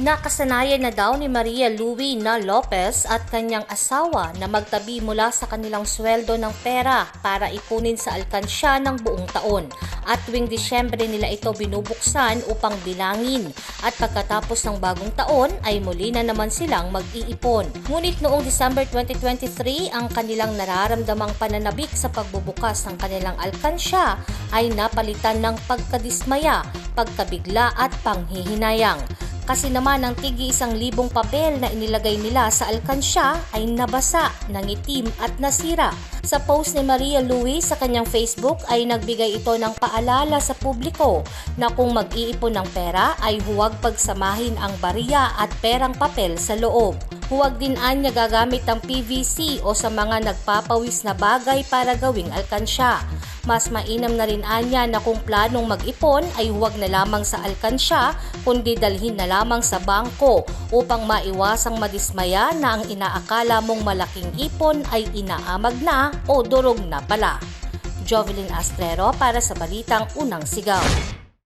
Nakasanayan na daw ni Maria Luina Lopez at kanyang asawa na magtabi mula sa kanilang sweldo ng pera para ipunin sa alkansya ng buong taon. At tuwing Disyembre nila ito binubuksan upang bilangin. At pagkatapos ng bagong taon ay muli na naman silang mag-iipon. Ngunit noong December 2023, ang kanilang nararamdamang pananabik sa pagbubukas ng kanilang alkansya ay napalitan ng pagkadismaya, pagkabigla at panghihinayang. Kasi naman ang tigi isang libong papel na inilagay nila sa alkansya ay nabasa, nangitim at nasira. Sa post ni Maria Louie sa kanyang Facebook ay nagbigay ito ng paalala sa publiko na kung mag-iipon ng pera ay huwag pagsamahin ang bariya at perang papel sa loob. Huwag din anya gagamit ang PVC o sa mga nagpapawis na bagay para gawing alkansya. Mas mainam na rin anya na kung planong mag-ipon ay huwag na lamang sa alkansya kundi dalhin na lamang sa bangko upang maiwasang madismaya na ang inaakala mong malaking ipon ay inaamag na o durog na pala. Jovelyn Astrero para sa Balitang Unang Sigaw.